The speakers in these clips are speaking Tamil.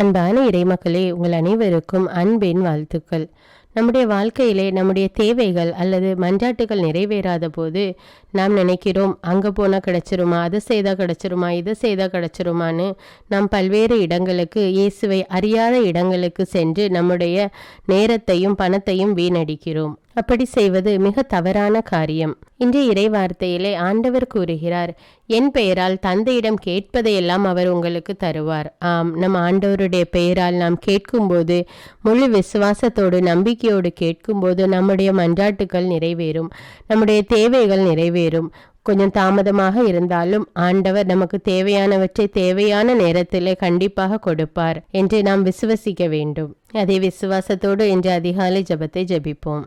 அன்பான இறைமக்களே உங்கள் அனைவருக்கும் அன்பின் வாழ்த்துக்கள். நம்முடைய வாழ்க்கையிலே நம்முடைய தேவைகள் அல்லது மன்றாட்டுகள் நிறைவேறாத போது நாம் நினைக்கிறோம் அங்கே போனால் கிடச்சிருமா அதை செய்தால் கிடச்சிருமா இதை செய்தால் கிடச்சிருமான்னு நாம் பல்வேறு இடங்களுக்கு இயேசுவை அறியாத இடங்களுக்கு சென்று நம்முடைய நேரத்தையும் பணத்தையும் வீணடிக்கிறோம். அப்படி செய்வது மிக தவறான காரியம். இன்றைய இறைவார்த்தையிலே ஆண்டவர் கூறுகிறார் என் பெயரால் தந்தையிடம் கேட்பதையெல்லாம் அவர் உங்களுக்கு தருவார். ஆம் நம் ஆண்டவருடைய பெயரால் நாம் கேட்கும்போது முழு விசுவாசத்தோடு நம்பிக்கையோடு கேட்கும்போது நம்முடைய மன்றாட்டுகள் நிறைவேறும் நம்முடைய தேவைகள் நிறைவேறும். கொஞ்சம் தாமதமாக இருந்தாலும் ஆண்டவர் நமக்கு தேவையானவற்றை தேவையான நேரத்திலே கண்டிப்பாக கொடுப்பார் என்று நாம் விசுவசிக்க வேண்டும். அதே விசுவாசத்தோடு என்று அதிகாலை ஜெபத்தை ஜெபிப்போம்.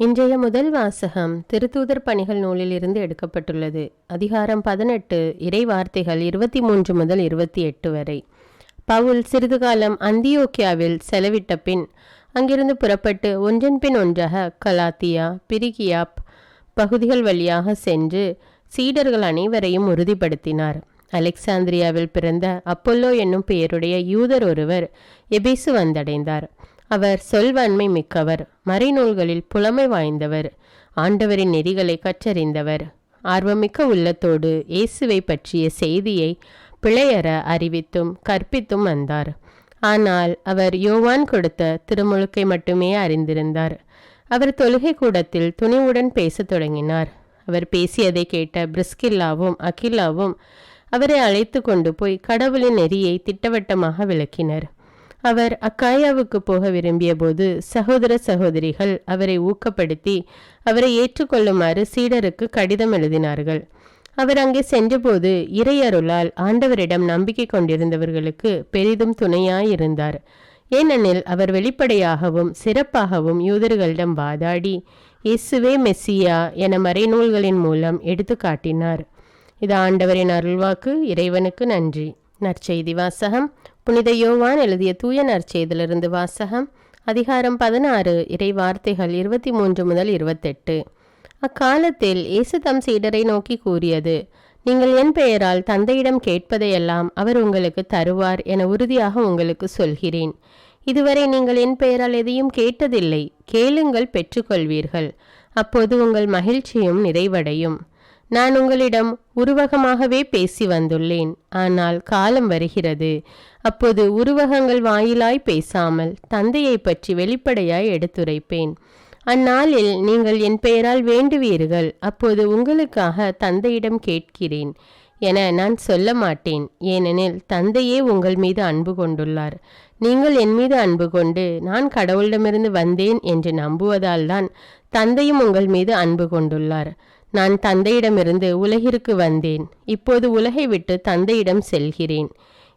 இன்றைய முதல் வாசகம் திருத்தூதர் பணிகள் நூலிலிருந்து எடுக்கப்பட்டுள்ளது. அதிகாரம் பதினெட்டு இறை வார்த்தைகள் இருபத்தி மூன்று முதல் இருபத்தி எட்டு வரை. பவுல் சிறிது காலம் அந்தியோக்கியாவில் செலவிட்ட பின் அங்கிருந்து புறப்பட்டு ஒன்றன் பின் ஒன்றாக கலாத்தியா பிரிகியா பகுதிகள் வழியாக சென்று சீடர்கள் அனைவரையும் உறுதிப்படுத்தினார். அலெக்சாந்திரியாவில் பிறந்த அப்பல்லோ என்னும் பெயருடைய யூதர் ஒருவர் எபேசு வந்தடைந்தார். அவர் சொல்வன்மை மிக்கவர் மறைநூல்களில் புலமை வாய்ந்தவர் ஆண்டவரின் நெறிகளை கற்றறிந்தவர். ஆர்வமிக்க உள்ளத்தோடு இயேசுவை பற்றிய செய்தியை பிழையற அறிவித்தும் கற்பித்தும் வந்தார். ஆனால் அவர் யோவான் கொடுத்த திருமுழுக்கை மட்டுமே அறிந்திருந்தார். அவர் தொழுகை கூடத்தில் துணிவுடன் பேசத் தொடங்கினார். அவர் பேசியதை கேட்ட பிரிஸ்கில்லாவும் அகிலாவும் அவரை அழைத்து கொண்டு போய் கடவுளின் நெறியை திட்டவட்டமாக விளக்கினர். அவர் அக்காயாவுக்கு போக விரும்பிய போது சகோதர சகோதரிகள் அவரை ஊக்கப்படுத்தி அவரை ஏற்றுக்கொள்ளுமாறு சீடருக்கு கடிதம் எழுதினார்கள். அவர் அங்கே சென்றபோது இறையருளால் ஆண்டவரிடம் நம்பிக்கை கொண்டிருந்தவர்களுக்கு பெரிதும் துணையாயிருந்தார். ஏனெனில் அவர் வெளிப்படையாகவும் சிறப்பாகவும் யூதர்களிடம் வாதாடி இயேசுவே மெஸ்ஸியா என மறைநூல்களின் மூலம் எடுத்து காட்டினார். இது ஆண்டவரின் அருள்வாக்கு. இறைவனுக்கு நன்றி. நற்செய்தி வாசகம். புனித யோவான் எழுதிய தூய நற்செய்திலிருந்து வாசகம் அதிகாரம் பதினாறு இறை வார்த்தைகள் இருபத்தி மூன்று முதல் இருபத்தெட்டு. அக்காலத்தில் இயேசு தம் சீடரை நோக்கி கூறியது நீங்கள் என் பெயரால் தந்தையிடம் கேட்பதையெல்லாம் அவர் உங்களுக்கு தருவார் என உறுதியாக உங்களுக்கு சொல்கிறேன். இதுவரை நீங்கள் என் பெயரால் எதையும் கேட்டதில்லை. கேளுங்கள் பெற்றுக்கொள்வீர்கள். அப்போது உங்கள் மகிழ்ச்சியும் நிறைவடையும். நான் உங்களிடம் உருவகமாகவே பேசி வந்துள்ளேன். ஆனால் காலம் வருகிறது. அப்போது உருவகங்கள் வாயிலாய் பேசாமல் தந்தையை பற்றி வெளிப்படையாய் எடுத்துரைப்பேன். அந்நாளில் நீங்கள் என் பெயரால் வேண்டுவீர்கள். அப்போது உங்களுக்காக தந்தையிடம் கேட்கிறேன் என நான் சொல்ல மாட்டேன். ஏனெனில் தந்தையே உங்கள் மீது அன்பு கொண்டுள்ளார். நீங்கள் என் மீது அன்பு கொண்டு நான் கடவுளிடமிருந்து வந்தேன் என்று நம்புவதால் தான் தந்தையும் உங்கள் மீது அன்பு கொண்டுள்ளார். நான் தந்தையிடமிருந்து உலகிற்கு வந்தேன். இப்போது உலகை விட்டு தந்தையிடம் செல்கிறேன்.